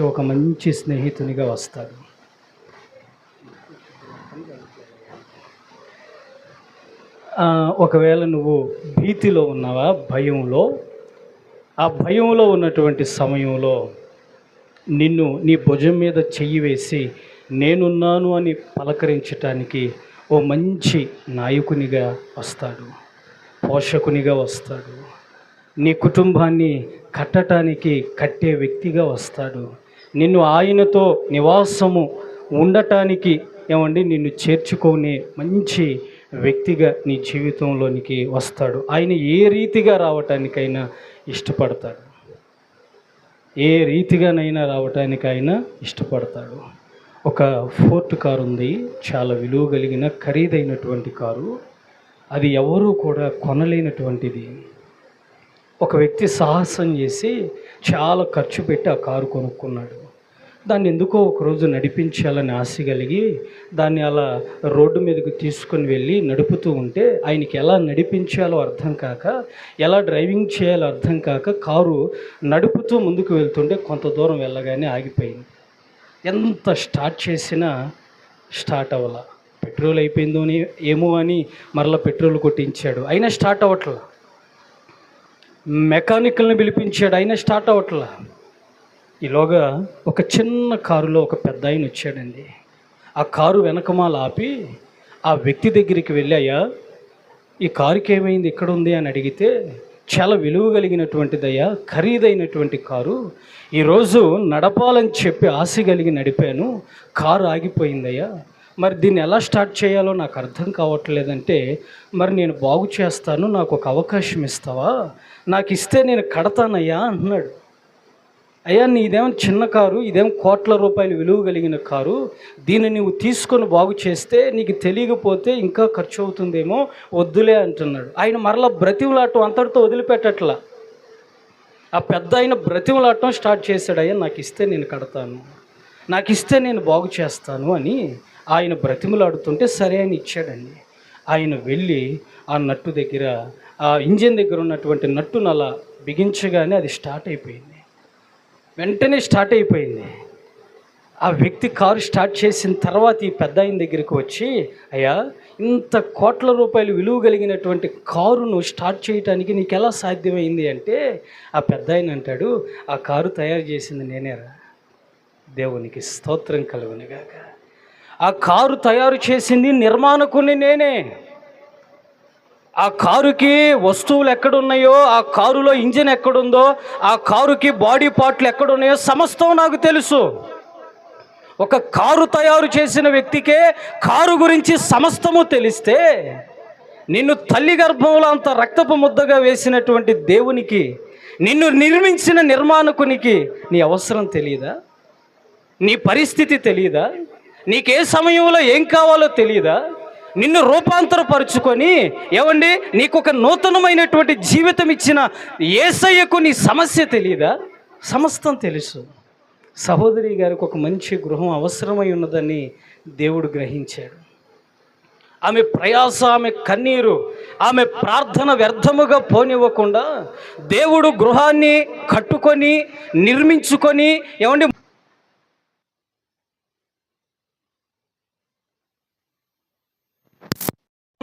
ఒక మంచి స్నేహితునిగా వస్తాడు. ఒకవేళ నువ్వు భీతిలో ఉన్నావా భయంలో ఆ భయంలో ఉన్నటువంటి సమయంలో నిన్ను నీ భుజం మీద చెయ్యి వేసి నేనున్నాను అని పలకరించటానికి ఓ మంచి నాయకునిగా వస్తాడు పోషకునిగా వస్తాడు నీ కుటుంబాన్ని కట్టటానికి కట్టే వ్యక్తిగా వస్తాడు. నిన్ను ఆయనతో నివాసము ఉండటానికి ఏమండి? నిన్ను చేర్చుకునే మంచి వ్యక్తిగా నీ జీవితంలోనికి వస్తాడు. ఆయన ఏ రీతిగా రావటానికైనా ఇష్టపడతాడు. ఏ రీతిగానైనా రావటానికి ఆయన ఇష్టపడతాడు. ఒక ఫోర్ట్ కారు ఉంది. చాలా విలువ కలిగిన ఖరీదైనటువంటి కారు. అది ఎవరూ కూడా కొనలేనటువంటిది. ఒక వ్యక్తి సాహసం చేసి చాలా ఖర్చు పెట్టి ఆ కారు కొనుక్కున్నాడు. దాన్ని ఎందుకో ఒకరోజు నడిపించాలని ఆశ కలిగి దాన్ని అలా రోడ్డు మీదకు తీసుకొని వెళ్ళి నడుపుతూ ఉంటే ఆయనకి ఎలా నడిపించాలో అర్థం కాక ఎలా డ్రైవింగ్ చేయాలో అర్థం కాక కారు నడుపుతూ ముందుకు వెళ్తుంటే కొంత దూరం వెళ్ళగానే ఆగిపోయింది. ఎంత స్టార్ట్ చేసినా స్టార్ట్ అవ్వాల. పెట్రోల్ అయిపోయిందో అని ఏమో అని మరలా పెట్రోల్ కొట్టించాడు. అయినా స్టార్ట్ అవ్వట్లా. మెకానికల్ని పిలిపించాడు అయినా స్టార్ట్ అవ్వట్లా. ఈలోగా ఒక చిన్న కారులో ఒక పెద్ద ఆయన వచ్చాడండి. ఆ కారు వెనకమాల ఆపి ఆ వ్యక్తి దగ్గరికి వెళ్ళి అయ్యా ఈ కారుకి ఏమైంది? ఇక్కడ ఉంది? అని అడిగితే చాలా విలువ కలిగినటువంటిదయ్యా ఖరీదైనటువంటి కారు. ఈరోజు నడపాలని చెప్పి ఆశ కలిగి నడిపాను. కారు ఆగిపోయిందయ్యా. మరి దీన్ని ఎలా స్టార్ట్ చేయాలో నాకు అర్థం కావట్లేదంటే మరి నేను బాగు చేస్తాను నాకు ఒక అవకాశం ఇస్తావా? నాకు ఇస్తే నేను కడతానయ్యా అన్నాడు అయ్యా నీ ఇదేమో చిన్న కారు ఇదేం కోట్ల రూపాయలు విలువ కలిగిన కారు దీన్ని నువ్వు తీసుకొని బాగు చేస్తే నీకు తెలియకపోతే ఇంకా ఖర్చు అవుతుందేమో వద్దులే అంటున్నాడు. ఆయన మరలా బ్రతిమలాటం అంతటితో వదిలిపెట్టట్లా. ఆ పెద్ద ఆయన బ్రతిమలాటం స్టార్ట్ చేశాడు. అయ్యా నాకు ఇస్తే నేను కడతాను. నాకు ఇస్తే నేను బాగు చేస్తాను అని ఆయన బ్రతిమలాడుతుంటే సరే అని ఇచ్చాడండి. ఆయన వెళ్ళి ఆ నట్టు దగ్గర ఆ ఇంజిన్ దగ్గర ఉన్నటువంటి నట్టును అలా బిగించగానే అది స్టార్ట్ అయిపోయింది. వెంటనే స్టార్ట్ అయిపోయింది. ఆ వ్యక్తి కారు స్టార్ట్ చేసిన తర్వాత ఈ పెద్ద ఆయన దగ్గరికి వచ్చి అయ్యా ఇంత కోట్ల రూపాయలు విలువ కలిగినటువంటి కారును స్టార్ట్ చేయడానికి నీకు ఎలా సాధ్యమైంది? అంటే ఆ పెద్ద ఆయన అంటాడు ఆ కారు తయారు చేసింది నేనేరా. దేవునికి స్తోత్రం కలుగునిగాక ఆ కారు తయారు చేసింది నిర్మాణకుని నేనే. ఆ కారుకి వస్తువులు ఎక్కడున్నాయో ఆ కారులో ఇంజిన్ ఎక్కడుందో ఆ కారుకి బాడీ పార్ట్లు ఎక్కడున్నాయో సమస్తం నాకు తెలుసు. ఒక కారు తయారు చేసిన వ్యక్తికే కారు గురించి సమస్తము తెలిస్తే నిన్ను తల్లి గర్భంలో అంత రక్తపు ముద్దగా వేసినటువంటి దేవునికి నిన్ను నిర్మించిన నిర్మాణకునికి నీ అవసరం తెలియదా? నీ పరిస్థితి తెలియదా? నీకే సమయంలో ఏం కావాలో తెలియదా నిన్ను రూపాంతరపరుచుకొని ఏమండి నీకు ఒక నూతనమైనటువంటి జీవితం ఇచ్చిన ఏసయ్యకు నీ సమస్య తెలియదా సమస్తం తెలుసు. సహోదరి గారికి ఒక మంచి గృహం అవసరమై ఉన్నదని దేవుడు గ్రహించాడు. ఆమె ప్రయాస ఆమె కన్నీరు ఆమె ప్రార్థన వ్యర్థముగా పోనివ్వకుండా దేవుడు గృహాన్ని కట్టుకొని నిర్మించుకొని ఏమండి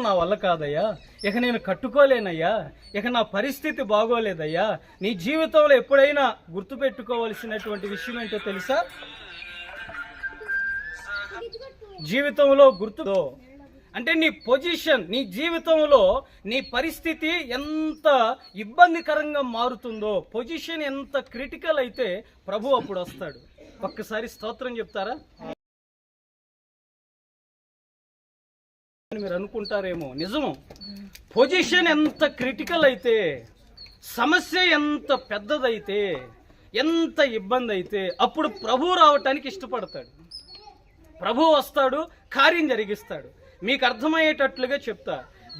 నా వల్ల కాదయ్యా. ఇక నేను కట్టుకోలేనయ్యా. ఇక నా పరిస్థితి బాగోలేదయ్యా. నీ జీవితంలో ఎప్పుడైనా గుర్తుపెట్టుకోవలసినటువంటి విషయం ఏంటో తెలుసా? జీవితంలో గుర్తుతో అంటే నీ పొజిషన్ నీ జీవితంలో నీ పరిస్థితి ఎంత ఇబ్బందికరంగా మారుతుందో పొజిషన్ ఎంత క్రిటికల్ అయితే ప్రభు అప్పుడు వస్తాడు. ఒక్కసారి స్తోత్రం చెప్తారా? అని మీరు అనుకుంటారేమో. నిజము. పొజిషన్ ఎంత క్రిటికల్ అయితే సమస్య ఎంత పెద్దదైతే ఎంత ఇబ్బంది అయితే అప్పుడు ప్రభు రావటానికి ఇష్టపడతాడు. ప్రభు వస్తాడు కార్యం జరిగిస్తాడు. మీకు అర్థమయ్యేటట్లుగా చెప్తా.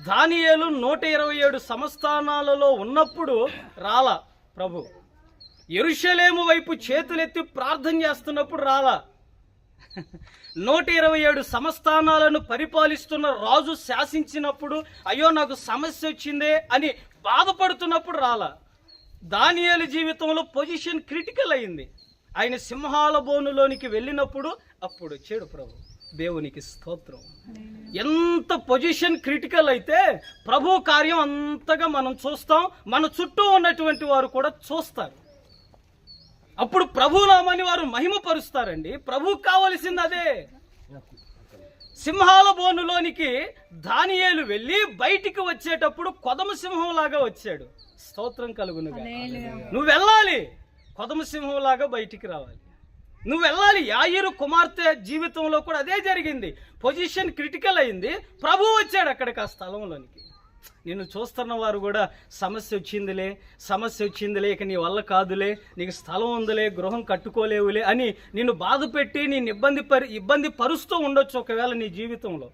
దానియేలు నూట ఇరవై ఏడు సంస్థానాలలో ఉన్నప్పుడు రాలా ప్రభు. ఎరుషలేము వైపు చేతులెత్తి ప్రార్థన చేస్తున్నప్పుడు రాలా. నూట ఇరవై ఏడు సంస్థానాలను పరిపాలిస్తున్న రాజు శాసించినప్పుడు అయ్యో నాకు సమస్య వచ్చిందే అని బాధపడుతున్నప్పుడు రాలా. దానియాల జీవితంలో పొజిషన్ క్రిటికల్ అయింది. ఆయన సింహాల బోనులోనికి వెళ్ళినప్పుడు అప్పుడు వచ్చాడు ప్రభు. దేవునికి స్తోత్రం. ఎంత పొజిషన్ క్రిటికల్ అయితే ప్రభు కార్యం అంతగా మనం చూస్తాం. మన చుట్టూ ఉన్నటువంటి వారు కూడా చూస్తారు. అప్పుడు ప్రభు నామని వారు మహిమపరుస్తారండి. ప్రభుకు కావలసింది అదే. సింహాల బోనులోనికి దానియేలు వెళ్ళి బయటికి వచ్చేటప్పుడు కొదమ సింహంలాగా వచ్చాడు. స్తోత్రం కలుగునుగా నువ్వు వెళ్ళాలి. కొదమ సింహంలాగా బయటికి రావాలి. నువ్వు వెళ్ళాలి. యాయిరు కుమార్తె జీవితంలో కూడా అదే జరిగింది. పొజిషన్ క్రిటికల్ అయింది. ప్రభు వచ్చాడు అక్కడికి ఆ స్థలంలోనికి. నిన్ను చూస్తున్న వారు కూడా సమస్య వచ్చిందిలే సమస్య వచ్చిందిలే ఇక నీ వల్ల కాదులే నీకు స్థలం ఉందిలే గృహం కట్టుకోలేవులే అని నిన్ను బాధ పెట్టి నేను ఇబ్బంది పరి ఇబ్బంది పరుస్తూ ఉండొచ్చు ఒకవేళ నీ జీవితంలో.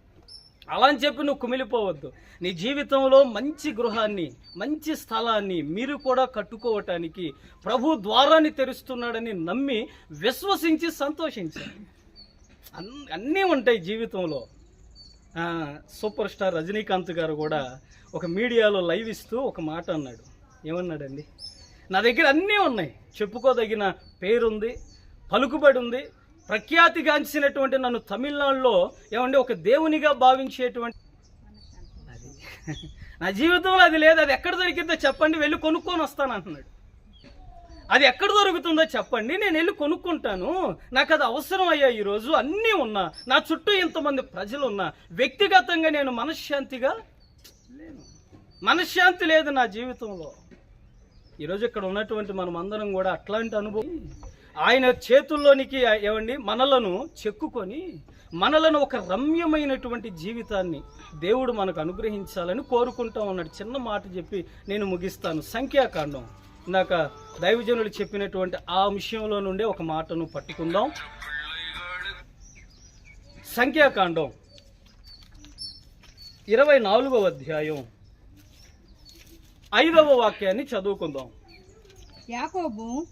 అలా అని చెప్పి నువ్వు కుమిలిపోవద్దు. నీ జీవితంలో మంచి గృహాన్ని మంచి స్థలాన్ని మీరు కూడా కట్టుకోవటానికి ప్రభు ద్వారాన్ని తెరుస్తున్నాడని నమ్మి విశ్వసించి సంతోషించాలి అన్- అన్నీ ఉంటాయి జీవితంలో. సూపర్ స్టార్ రజనీకాంత్ గారు కూడా ఒక మీడియాలో లైవ్ ఇస్తూ ఒక మాట అన్నాడు. ఏమన్నాడండి? నా దగ్గర అన్నీ ఉన్నాయి. చెప్పుకోదగిన పేరుంది పలుకుబడి ఉంది ప్రఖ్యాతిగాంచినటువంటి నన్ను తమిళనాడులో ఏమండి ఒక దేవునిగా భావించేటువంటి అది. నా జీవితంలో అది లేదు. అది ఎక్కడ దొరికిందో చెప్పండి వెళ్ళి కొనుక్కొని వస్తాను అంటున్నాడు. అది ఎక్కడ దొరుకుతుందో చెప్పండి నేను వెళ్ళి కొనుక్కుంటాను. నాకు అది అవసరం అయ్యా ఈరోజు అన్నీ ఉన్నా. నా చుట్టూ ఇంతమంది ప్రజలు ఉన్నా వ్యక్తిగతంగా నేను మనశ్శాంతిగా లేను. మనశ్శాంతి లేదు నా జీవితంలో. ఈరోజు ఇక్కడ ఉన్నటువంటి మనం అందరం కూడా అట్లాంటి అనుభవం. ఆయన చేతుల్లోనికి ఏమండి మనలను చెక్కుకొని మనలను ఒక రమ్యమైనటువంటి జీవితాన్ని దేవుడు మనకు అనుగ్రహించాలని కోరుకుంటా ఉన్నాడు. చిన్న మాట చెప్పి నేను ముగిస్తాను. సంఖ్యాకాండం. ఇందాక దైవజనులు చెప్పినటువంటి ఆ విషయంలో నుండే ఒక మాటను పట్టుకుందాం. సంఖ్యాకాండం ఇరవై నాలుగవ అధ్యాయం ఐదవ వాక్యాన్ని చదువుకుందాం. యాకోబు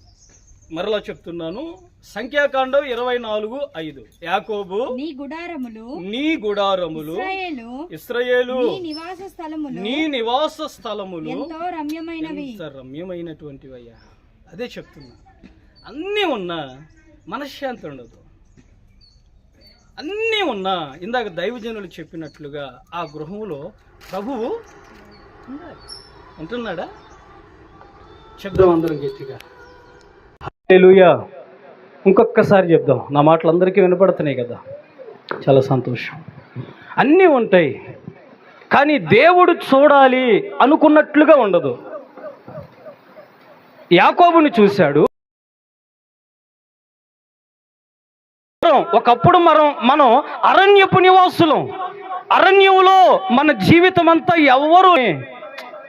మరలా చెప్తున్నాను. సంఖ్యాకాండం ఇరవై నాలుగు ఐదు. యాకోబు నీ గుడారములు నీ గుడారములు ఇస్రాయేలు నీ నివాస స్థలములు నీ నివాస స్థలములు ఎంతో రమ్యమైనవి. ఎంత రమ్యమైనటువంటివయ్యా? అదే చెప్తున్నా. అన్నీ ఉన్నా మనశ్శాంతి ఉండదు. అన్నీ ఉన్నా ఇందాక దైవజనులు చెప్పినట్లుగా ఆ గృహంలో ప్రభువు. ఉంటున్నాడా? చెప్దాం అందరం గట్టిగా. హల్లెలూయా. ఇంకొకసారి చెప్దాం. నా మాటలు అందరికీ వినపడుతున్నాయి కదా. చాలా సంతోషం. అన్నీ ఉంటాయి. కానీ దేవుడు చూడాలి అనుకున్నట్లుగా ఉండదు. యాకోబుని చూశాడు. ఒకప్పుడు మనం మనం అరణ్యపు నివాసులం. అరణ్యంలో మన జీవితం అంతా ఎవ్వరు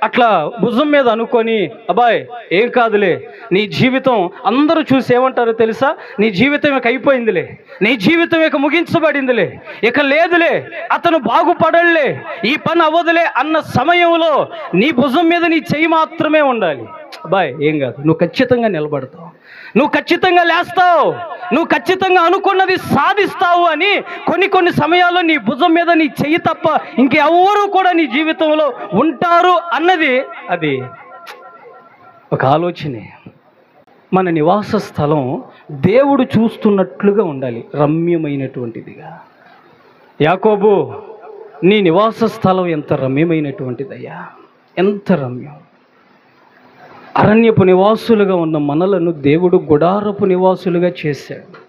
అట్లా భుజం మీద అనుకొని అబ్బాయ్ ఏం కాదులే. నీ జీవితం అందరూ చూసి ఏమంటారో తెలుసా? నీ జీవితం ఇక అయిపోయిందిలే. నీ జీవితం ఇక ముగించబడిందిలే. ఇక లేదులే. అతను బాగుపడలే ఈ పని అవ్వదులే అన్న సమయంలో నీ భుజం మీద నీ చెయ్యి మాత్రమే ఉండాలి. అబ్బాయ్ ఏం కాదు. నువ్వు ఖచ్చితంగా నిలబడతావు. నువ్వు ఖచ్చితంగా లేస్తావు. నువ్వు ఖచ్చితంగా అనుకున్నది సాధిస్తావు అని కొన్ని కొన్ని సమయాల్లో నీ భుజం మీద నీ చెయ్యి తప్ప ఇంకెవరూ కూడా నీ జీవితంలో ఉంటారు అన్నది అది. ఒక ఆలోచనే. మన నివాస స్థలం దేవుడు చూస్తున్నట్లుగా ఉండాలి రమ్యమైనటువంటిదిగా. యాకోబు నీ నివాస స్థలం ఎంత రమ్యమైనటువంటిదయ్యా? ఎంత రమ్యం? అరణ్యపు నివాసులుగా ఉన్న మనలను దేవుడు గుడారపు నివాసులుగా చేశాడు.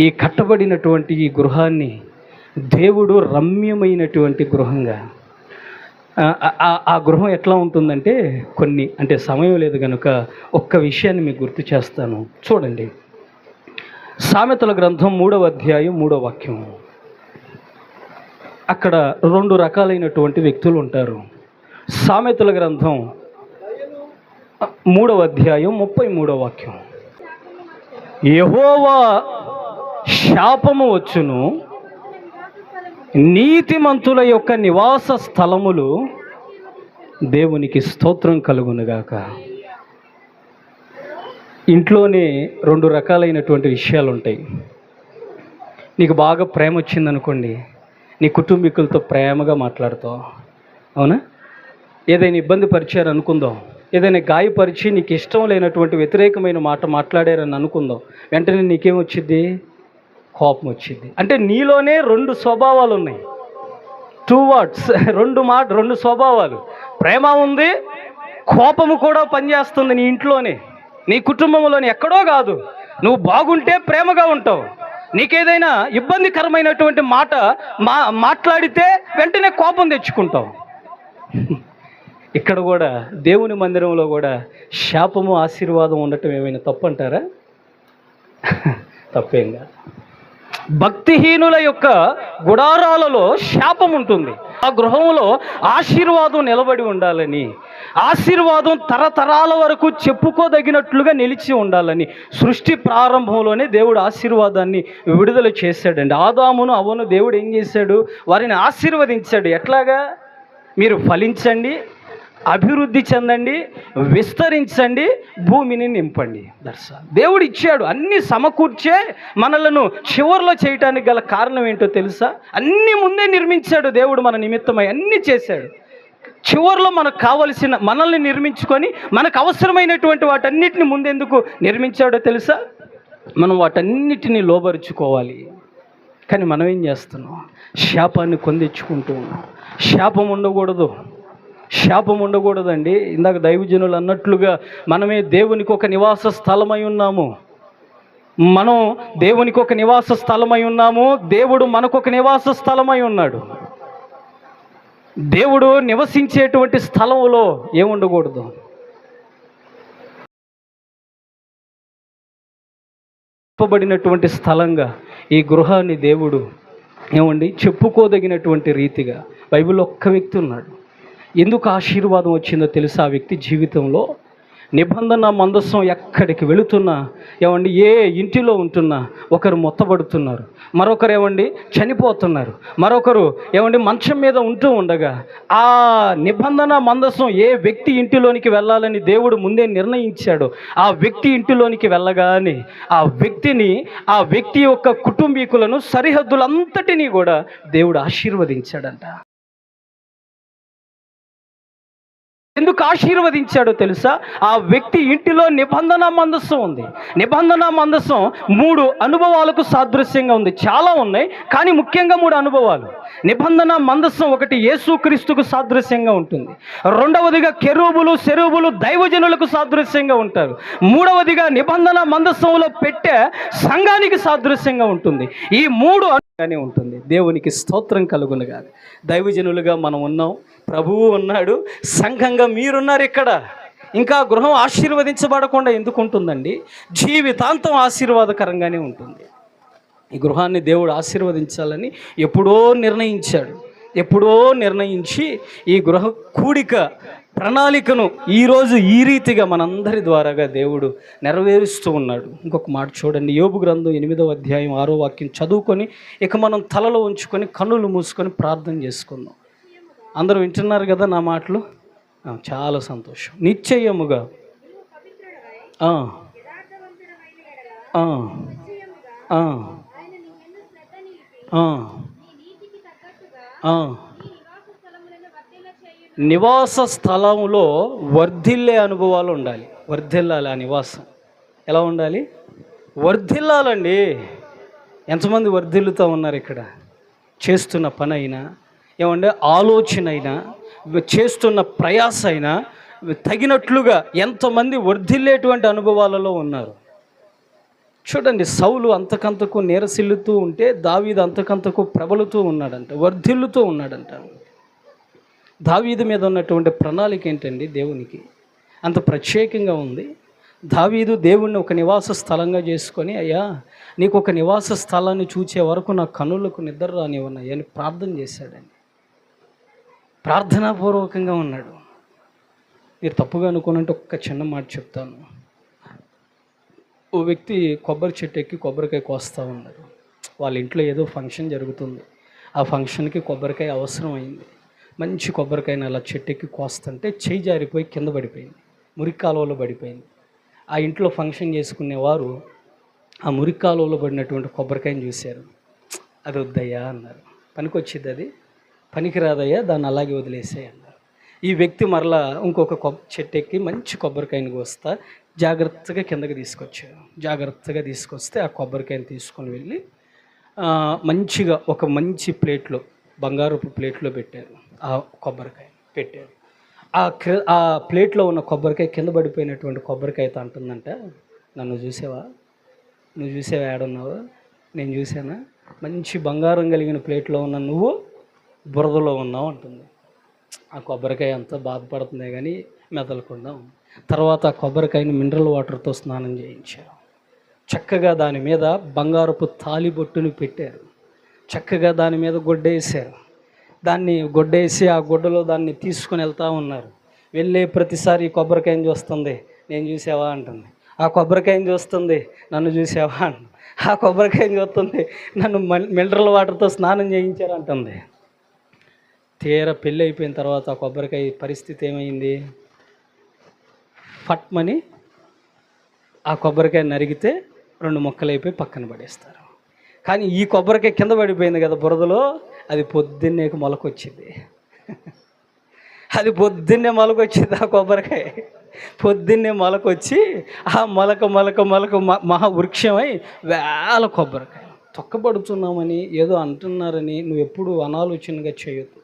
ఈ కట్టబడినటువంటి ఈ గృహాన్ని దేవుడు రమ్యమైనటువంటి గృహంగా ఆ- గృహం ఎట్లా ఉంటుందంటే కొన్ని అంటే సమయం లేదు కనుక ఒక్క విషయాన్ని మీకు గుర్తు చేస్తాను. చూడండి. సామెతల గ్రంథం మూడవ అధ్యాయం మూడవ వాక్యం. అక్కడ రెండు రకాలైనటువంటి వ్యక్తులు ఉంటారు. సామెతల గ్రంథం మూడవ అధ్యాయం ముప్పై మూడవ వాక్యం. యహోవా శాపము వచ్చును. నీతిమంతుల యొక్క నివాస స్థలములు దేవునికి స్తోత్రం కలుగునుగాక ఇంట్లోనే రెండు రకాలైనటువంటి విషయాలు ఉంటాయి నీకు బాగా ప్రేమ వచ్చిందనుకోండి నీ కుటుంబీకులతో ప్రేమగా మాట్లాడతావు. అవునా? ఏదైనా ఇబ్బంది పరిచారు అనుకుందాం ఏదైనా గాయపరిచి నీకు ఇష్టం లేనటువంటి వ్యతిరేకమైన మాట మాట్లాడారని అనుకుందాం. వెంటనే నీకేమొచ్చింది కోపం వచ్చింది అంటే నీలోనే రెండు స్వభావాలు ఉన్నాయి. టూ వర్డ్స్ రెండు మాట రెండు స్వభావాలు. ప్రేమ ఉంది కోపము కూడా పనిచేస్తుంది నీ ఇంట్లోనే. నీ కుటుంబంలోనే ఎక్కడో కాదు. నువ్వు బాగుంటే ప్రేమగా ఉంటావు. నీకేదైనా ఇబ్బందికరమైనటువంటి మాట మా మాట్లాడితే వెంటనే కోపం తెచ్చుకుంటావు. ఇక్కడ కూడా దేవుని మందిరంలో కూడా శాపము ఆశీర్వాదం ఉండటం ఏమైనా తప్పు అంటారా తప్పేం కాదు. భక్తిహీనుల యొక్క గుడారాలలో శాపం ఉంటుంది. ఆ గృహంలో ఆశీర్వాదం నిలబడి ఉండాలని ఆశీర్వాదం తరతరాల వరకు చెప్పుకోదగినట్లుగా నిలిచి ఉండాలని సృష్టి ప్రారంభంలోనే దేవుడు ఆశీర్వాదాన్ని విడుదల చేశాడండి. ఆదామును అవను దేవుడు ఏం చేశాడు? వారిని ఆశీర్వదించాడు. ఎట్లాగా? మీరు ఫలించండి. అభివృద్ధి చెందండి విస్తరించండి భూమిని నింపండి. దర్శ దేవుడు ఇచ్చాడు అన్ని సమకూర్చే మనలను చివర్లో చేయటానికి గల కారణం ఏంటో తెలుసా? అన్ని ముందే నిర్మించాడు దేవుడు మన నిమిత్తమై అన్ని చేశాడు. చివర్లో మనకు కావలసిన మనల్ని నిర్మించుకొని మనకు అవసరమైనటువంటి వాటన్నిటిని ముందెందుకు నిర్మించాడో తెలుసా? మనం వాటన్నిటిని లోబరుచుకోవాలి. కానీ మనం ఏం చేస్తున్నాం? శాపాన్ని కొందెచ్చుకుంటూ ఉన్నాం. శాపం ఉండకూడదు. శాపం ఉండకూడదండి. ఇందాక దైవజనులు అన్నట్లుగా మనమే దేవునికి ఒక నివాస స్థలమై ఉన్నాము. మనం దేవునికి ఒక నివాస స్థలమై ఉన్నాము. దేవుడు మనకు ఒక నివాస స్థలమై ఉన్నాడు. దేవుడు నివసించేటువంటి స్థలంలో ఏముండకూడదు? చెప్పబడినటువంటి స్థలంగా ఈ గృహాన్ని దేవుడు ఏమండి? చెప్పుకోదగినటువంటి రీతిగా బైబిల్ ఒక్క వ్యక్తి ఉన్నాడు. ఎందుకు ఆశీర్వాదం వచ్చిందో తెలుసా ఆ వ్యక్తి జీవితంలో? నిబంధన మందస్సం ఎక్కడికి వెళుతున్నా ఏమండి ఏ ఇంటిలో ఉంటున్నా ఒకరు మొత్తబడుతున్నారు. మరొకరు ఏమండి చనిపోతున్నారు. మరొకరు ఏమండి మంచం మీద ఉంటూ ఉండగా ఆ నిబంధన మందస్సం ఏ వ్యక్తి ఇంటిలోనికి వెళ్ళాలని దేవుడు ముందే నిర్ణయించాడు. ఆ వ్యక్తి ఇంటిలోనికి వెళ్ళగానే ఆ వ్యక్తిని ఆ వ్యక్తి యొక్క కుటుంబీకులను సరిహద్దులంతటినీ కూడా దేవుడు ఆశీర్వదించాడంట. ఎందుకు ఆశీర్వదించాడో తెలుసా? ఆ వ్యక్తి ఇంటిలో నిబంధన మందస్సు ఉంది. నిబంధన మందస్సం మూడు అనుభవాలకు సాదృశ్యంగా ఉంది. చాలా ఉన్నాయి కానీ ముఖ్యంగా మూడు అనుభవాలు. నిబంధన మందస్సం ఒకటి యేసుక్రీస్తుకు సాదృశ్యంగా ఉంటుంది. రెండవదిగా కెరూబులు సెరూబులు దైవజనులకు సాదృశ్యంగా ఉంటారు. మూడవదిగా నిబంధన మందస్సంలో పెట్టే సంఘానికి సాదృశ్యంగా ఉంటుంది. ఈ మూడు గానే ఉంటుంది. దేవునికి స్తోత్రం కలుగునుగా దైవజనులుగా మనం ఉన్నాం. ప్రభువు ఉన్నాడు. సంఘంగా మీరున్నారు ఇక్కడ. ఇంకా గృహం ఆశీర్వదించబడకుండా ఎందుకు ఉంటుందండి? జీవితాంతం ఆశీర్వాదకరంగానే ఉంటుంది. ఈ గృహాన్ని దేవుడు ఆశీర్వదించాలని ఎప్పుడో నిర్ణయించాడు. ఎప్పుడో నిర్ణయించి ఈ గృహ కూడిక ప్రణాళికను ఈరోజు ఈ రీతిగా మనందరి ద్వారాగా దేవుడు నెరవేరుస్తూ ఉన్నాడు. ఇంకొక మాట చూడండి. యోబు గ్రంథం ఎనిమిదవ అధ్యాయం ఆరో వాక్యం చదువుకొని ఇక మనం తలలో ఉంచుకొని కన్నులు మూసుకొని ప్రార్థన చేసుకుందాం. అందరూ వింటున్నారు కదా నా మాటలు? చాలా సంతోషం. నిశ్చయముగా. ఆ, ఆ. నివాస స్థలంలో వర్ధిల్లే అనుభవాలు ఉండాలి. వర్ధిల్లాలి ఆ నివాసం. ఎలా ఉండాలి? వర్ధిల్లాలండి. ఎంతమంది వర్ధిల్లుతూ ఉన్నారు ఇక్కడ? చేస్తున్న పని అయినా ఏమంటే ఆలోచన అయినా చేస్తున్న ప్రయాస అయినా తగినట్లుగా ఎంతమంది వర్ధిల్లేటువంటి అనుభవాలలో ఉన్నారు? చూడండి సౌలు అంతకంతకు నీరసిల్లుతూ ఉంటే దావీది అంతకంతకు ప్రబలుతూ ఉన్నాడంట వర్ధిల్లుతూ ఉన్నాడంట. దావీదు మీద ఉన్నటువంటి ప్రణాళిక ఏంటండి దేవునికి? అంత ప్రత్యేకంగా ఉంది. దావీదు దేవుణ్ణి ఒక నివాస స్థలంగా చేసుకొని అయ్యా నీకు ఒక నివాస స్థలాన్ని చూచే వరకు నా కనులకు నిద్ర రానివ్వన్నాయి అని ప్రార్థన చేశాడండి. ప్రార్థనాపూర్వకంగా ఉన్నాడు. మీరు తప్పుగా అనుకోనంటే ఒక్క చిన్న మాట చెప్తాను. ఓ వ్యక్తి కొబ్బరి చెట్టు ఎక్కి కొబ్బరికాయ కోస్తూ ఉన్నాడు. వాళ్ళ ఇంట్లో ఏదో ఫంక్షన్ జరుగుతుంది. ఆ ఫంక్షన్కి కొబ్బరికాయ అవసరం అయింది మంచి కొబ్బరికాయని అలా చెట్టు ఎక్కి కోస్తుంటే చేయి జారిపోయి కింద పడిపోయింది. మురికి కాలువలో పడిపోయింది. ఆ ఇంట్లో ఫంక్షన్ చేసుకునేవారు ఆ మురికి కాలువలో పడినటువంటి కొబ్బరికాయని చూశారు. అది వద్దయ్యా అన్నారు. పనికొచ్చింది అది. పనికిరాదయ్యా దాన్ని అలాగే వదిలేసాయి అన్నారు. ఈ వ్యక్తి మరలా ఇంకొక కొబ్బ చెట్టు ఎక్కి మంచి కొబ్బరికాయని కోస్తా జాగ్రత్తగా కిందకి తీసుకొచ్చారు. జాగ్రత్తగా తీసుకొస్తే ఆ కొబ్బరికాయని తీసుకొని వెళ్ళి మంచిగా ఒక మంచి ప్లేట్లో బంగారపు ప్లేట్లో పెట్టారు. ఆ కొబ్బరికాయ పెట్టారు. ఆ క్రి ఆ ప్లేట్లో ఉన్న కొబ్బరికాయ కింద పడిపోయినటువంటి కొబ్బరికాయ అంటుందంట నన్ను చూసావా? నువ్వు చూసావా ఏడున్నావు? నేను చూసానా మంచి బంగారం కలిగిన ప్లేట్లో ఉన్న నువ్వు బురదలో ఉన్నావు అంటుంది. ఆ కొబ్బరికాయ అంతా బాధపడుతుంది కానీ మెదలకుండా ఉంది. తర్వాత ఆ కొబ్బరికాయని మినరల్ వాటర్తో స్నానం చేయించారు. చక్కగా దాని మీద బంగారపు తాలిబొట్టును పెట్టారు. చక్కగా దాని మీద గొడ్డేసారు దాన్ని గొడ్డేసి ఆ గుడ్డలో దాన్ని తీసుకుని వెళ్తూ ఉన్నారు. వెళ్ళే ప్రతిసారి ఈ కొబ్బరికాయని చూస్తుంది? నేను చూసావా అంటుంది. ఆ కొబ్బరికాయని చూస్తుంది? నన్ను చూసావా అంటుంది. ఆ కొబ్బరికాయని చూస్తుంది? నన్ను మినరల్ వాటర్తో స్నానం చేయించారు అంటుంది. తీర పెళ్ళి అయిపోయిన తర్వాత ఆ కొబ్బరికాయ పరిస్థితి ఏమైంది? ఫట్మని ఆ కొబ్బరికాయ నరిగితే రెండు మొక్కలు అయిపోయి పక్కన పడేస్తారు. కానీ ఈ కొబ్బరికాయ కింద పడిపోయింది కదా బురదలో అది పొద్దున్నే మొలకొచ్చింది. అది పొద్దున్నే మొలకొచ్చింది ఆ కొబ్బరికాయ. పొద్దున్నే మొలకొచ్చి ఆ మొలక మొలక మొలక మ- మహా వృక్షమై వేల కొబ్బరికాయ. తొక్కబడుతున్నామని ఏదో అంటున్నారని నువ్వు ఎప్పుడు అనాలోచనగా చేయొద్దు.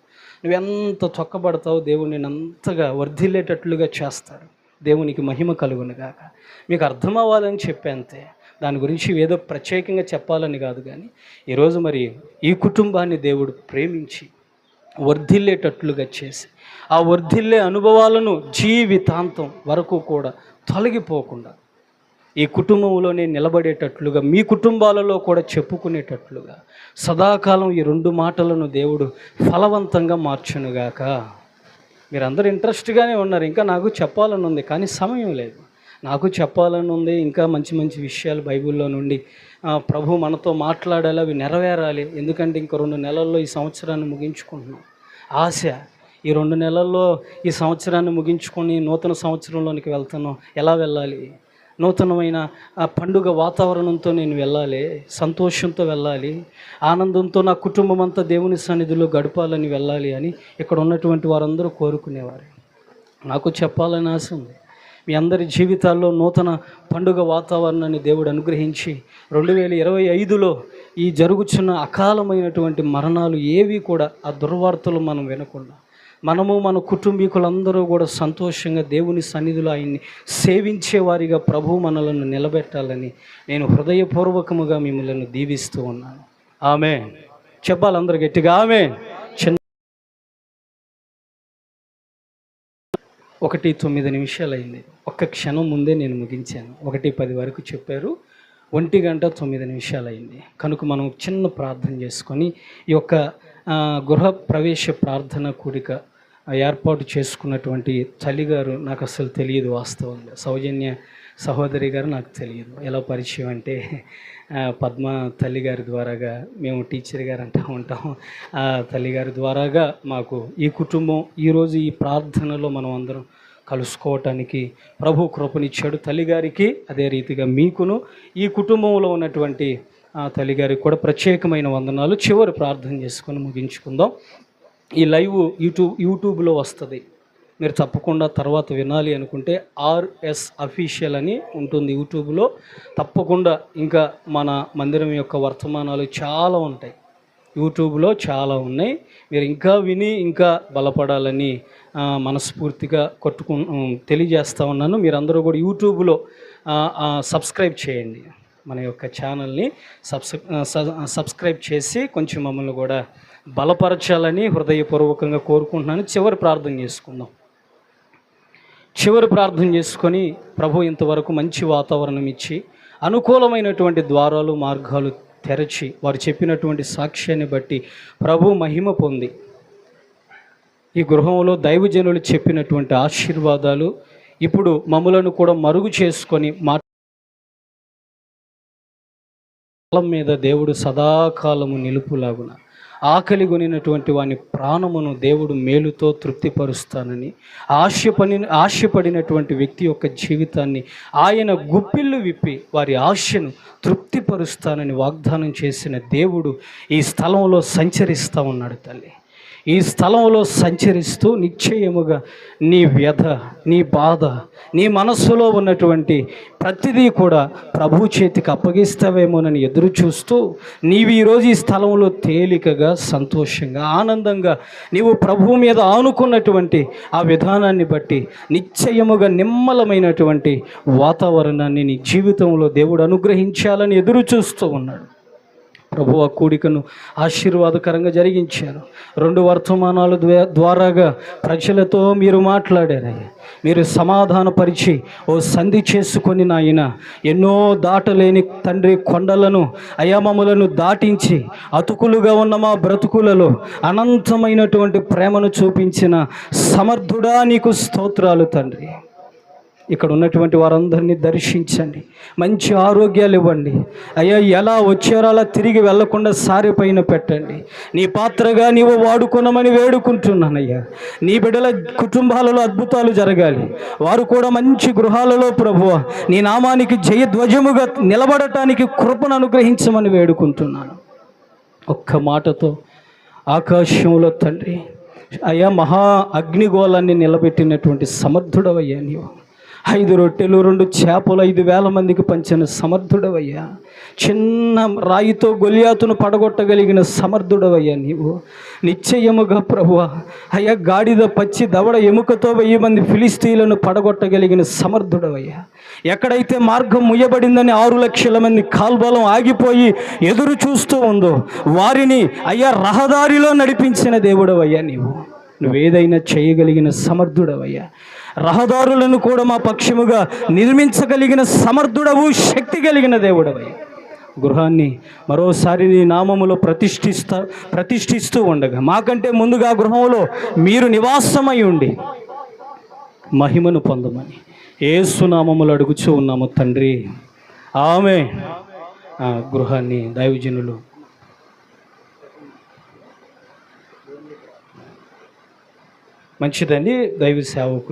నువ్వెంత తొక్కబడతావు దేవుడు నేను అంతగా వర్ధిల్లేటట్లుగా చేస్తాడు. దేవునికి మహిమ కలుగునుగాక మీకు అర్థం అవ్వాలని చెప్పేంతే దాని గురించి ఏదో ప్రత్యేకంగా చెప్పాలని కాదు కానీ ఈరోజు మరి ఈ కుటుంబాన్ని దేవుడు ప్రేమించి వర్ధిల్లేటట్లుగా చేసి ఆ వర్ధిల్లే అనుభవాలను జీవితాంతం వరకు కూడా తొలగిపోకుండా ఈ కుటుంబంలోనే నిలబడేటట్లుగా మీ కుటుంబాలలో కూడా చెప్పుకునేటట్లుగా సదాకాలం ఈ రెండు మాటలను దేవుడు ఫలవంతంగా మార్చునుగాక. మీరందరూ ఇంట్రెస్ట్గానే ఉన్నారు ఇంకా నాకు చెప్పాలని ఉంది కానీ సమయం లేదు. నాకు చెప్పాలని ఉంది ఇంకా మంచి మంచి విషయాలు బైబిల్లో నుండి. ప్రభు మనతో మాట్లాడాలి అవి నెరవేరాలి. ఎందుకంటే ఇంక రెండు నెలల్లో ఈ సంవత్సరాన్ని ముగించుకుంటున్నాం. ఆశ ఈ రెండు నెలల్లో ఈ సంవత్సరాన్ని ముగించుకొని నూతన సంవత్సరంలోనికి వెళ్తున్నాం. ఎలా వెళ్ళాలి? నూతనమైన ఆ పండుగ వాతావరణంతో నేను వెళ్ళాలి సంతోషంతో వెళ్ళాలి ఆనందంతో నా కుటుంబం అంతా దేవుని సన్నిధిలో గడపాలని వెళ్ళాలి అని ఇక్కడ ఉన్నటువంటి వారందరూ కోరుకునేవారు. నాకు చెప్పాలని ఆశ ఉంది. మీ అందరి జీవితాల్లో నూతన పండుగ వాతావరణాన్ని దేవుడు అనుగ్రహించి రెండు వేల ఇరవై ఐదులో ఈ జరుగుచున్న అకాలమైనటువంటి మరణాలు ఏవి కూడా ఆ దుర్వార్తలు మనం వినకుండా మనము మన కుటుంబీకులందరూ కూడా సంతోషంగా దేవుని సన్నిధిలో ఆయన్ని సేవించేవారిగా ప్రభు మనలను నిలబెట్టాలని నేను హృదయపూర్వకముగా మిమ్మల్ని దీవిస్తూ ఉన్నాను. ఆమె చెప్పాలందరూ గట్టిగా ఆమె ఒకటి తొమ్మిది నిమిషాలు అయింది ఒక్క క్షణం ముందే నేను ముగించాను. ఒకటి పది వరకు చెప్పారు. ఒంటి గంట తొమ్మిది నిమిషాలు అయింది కనుక మనం చిన్న ప్రార్థన చేసుకొని ఈ యొక్క గృహ ప్రవేశ ప్రార్థన కూడిక ఏర్పాటు చేసుకున్నటువంటి తల్లిగారు నాకు అసలు తెలియదు వాస్తవంగా. సౌజన్య సహోదరి గారు నాకు తెలియదు. ఎలా పరిచయం అంటే పద్మ పద్మ తల్లిగారి ద్వారాగా మేము టీచర్ గారు అంటూ ఉంటాం. ఆ తల్లిగారి ద్వారాగా మాకు ఈ కుటుంబం ఈరోజు ఈ ప్రార్థనలో మనం అందరం కలుసుకోవటానికి ప్రభు కృపనిచ్చాడు. తల్లిగారికి అదే రీతిగా మీకును ఈ కుటుంబంలో ఉన్నటువంటి ఆ తల్లిగారికి కూడా ప్రత్యేకమైన వందనాలు. చివరి ప్రార్థన చేసుకొని ముగించుకుందాం. ఈ లైవ్ యూట్యూబ్ యూట్యూబ్లో వస్తుంది. మీరు తప్పకుండా తర్వాత వినాలి అనుకుంటే ఆర్ఎస్ అఫీషియల్ అని ఉంటుంది యూట్యూబ్లో. తప్పకుండా ఇంకా మన మందిరం యొక్క వర్తమానాలు చాలా ఉంటాయి. యూట్యూబ్లో చాలా ఉన్నాయి. మీరు ఇంకా విని ఇంకా బలపడాలని మనస్ఫూర్తిగా కొట్టుకు తెలియజేస్తూ ఉన్నాను. మీరందరూ కూడా యూట్యూబ్లో సబ్స్క్రైబ్ చేయండి మన యొక్క ఛానల్ని. సబ్స్ సబ్స్క్రైబ్ చేసి కొంచెం మమ్మల్ని కూడా బలపరచాలని హృదయపూర్వకంగా కోరుకుంటున్నాను. చివరి ప్రార్థన చేసుకుందాం. చివరి ప్రార్థన చేసుకొని ప్రభు ఇంతవరకు మంచి వాతావరణం ఇచ్చి అనుకూలమైనటువంటి ద్వారాలు మార్గాలు తెరచి వారు చెప్పినటువంటి సాక్ష్యాన్ని బట్టి ప్రభు మహిమ పొంది. ఈ గృహంలో దైవజనులు చెప్పినటువంటి ఆశీర్వాదాలు ఇప్పుడు మమ్ములను కూడా మరుగు చేసుకొని మా మీద దేవుడు సదాకాలము నిలుపులాగున ఆకలి కొనినటువంటి వాని ప్రాణమును దేవుడు మేలుతో తృప్తిపరుస్తానని ఆశపడి ఆశపడినటువంటి వ్యక్తి యొక్క జీవితాన్ని ఆయన గుప్పిళ్ళు విప్పి వారి ఆశను తృప్తిపరుస్తానని వాగ్దానం చేసిన దేవుడు ఈ స్థలంలో సంచరిస్తూ ఉన్నాడు తల్లి. ఈ స్థలంలో సంచరిస్తూ నిశ్చయముగా నీ వ్యధ నీ బాధ నీ మనస్సులో ఉన్నటువంటి ప్రతిదీ కూడా ప్రభు చేతికి అప్పగిస్తావేమోనని ఎదురు చూస్తూ నీవు ఈరోజు ఈ స్థలంలో తేలికగా సంతోషంగా ఆనందంగా నీవు ప్రభువు మీద ఆనుకున్నటువంటి ఆ విధానాన్ని బట్టి నిశ్చయముగా నిమ్మలమైనటువంటి వాతావరణాన్ని నీ జీవితంలో దేవుడు అనుగ్రహించాలని ఎదురు చూస్తూ ఉన్నాడు. ప్రభు ఆ కూడికను ఆశీర్వాదకరంగా జరిగించారు రెండు వర్తమానాల ద్వారాగా ప్రజలతో మీరు మాట్లాడారయ్యా. మీరు సమాధానపరిచి ఓ సంధి చేసుకొని నాయన ఎన్నో దాటలేని తండ్రి కొండలను అయామములను దాటించి అతుకులుగా ఉన్న మా బ్రతుకులలో అనంతమైనటువంటి ప్రేమను చూపించిన సమర్థుడా నీకు స్తోత్రాలు తండ్రి. ఇక్కడ ఉన్నటువంటి వారందరినీ దర్శించండి. మంచి ఆరోగ్యాలు ఇవ్వండి. అయ్యా ఎలా వచ్చారో అలా తిరిగి వెళ్ళకుండా సారి పైన పెట్టండి. నీ పాత్రగా నీవు వాడుకున్నామని వేడుకుంటున్నానయ్యా. నీ బిడ్డల కుటుంబాలలో అద్భుతాలు జరగాలి. వారు కూడా మంచి గృహాలలో ప్రభువ నీ నామానికి జయధ్వజముగా నిలబడటానికి కృపను అనుగ్రహించమని వేడుకుంటున్నాను. ఒక్క మాటతో ఆకాశంలో తండ్రి అయ్యా మహా అగ్నిగోళాన్ని నిలబెట్టినటువంటి సమర్థుడవయ్యా నీవు. ఐదు రొట్టెలు రెండు చేపలు ఐదు వేల మందికి పంచిన సమర్థుడవయ్యా. చిన్న రాయితో గొలియాతును పడగొట్టగలిగిన సమర్థుడవయ్యా నీవు. నిశ్చయముగా ప్రభువ అయ్యా గాడిద పచ్చి దవడ ఎముకతో వెయ్యి మంది ఫిలిస్తీన్లను పడగొట్టగలిగిన సమర్థుడవయ్యా. ఎక్కడైతే మార్గం ముయ్యబడిందని ఆరు లక్షల మంది కాల్బలం ఆగిపోయి ఎదురు చూస్తూ ఉందో వారిని అయ్యా రహదారిలో నడిపించిన దేవుడవయ్యా నీవు. నువ్వేదైనా చేయగలిగిన సమర్థుడవయ్యా. రహదారులను కూడా మా పక్షముగా నిర్మించగలిగిన సమర్థుడవు శక్తి కలిగిన దేవుడవై. గృహాన్ని మరోసారి నీ నామములో ప్రతిష్ఠిస్తా ప్రతిష్ఠిస్తూ ఉండగా. మాకంటే ముందుగా గృహంలో మీరు నివాసమై ఉండి మహిమను పొందమని ఏసునామములు అడుగుచూ ఉన్నాము తండ్రి. ఆమె గృహాన్ని దైవజనులు మంచిదండి దైవ సేవకు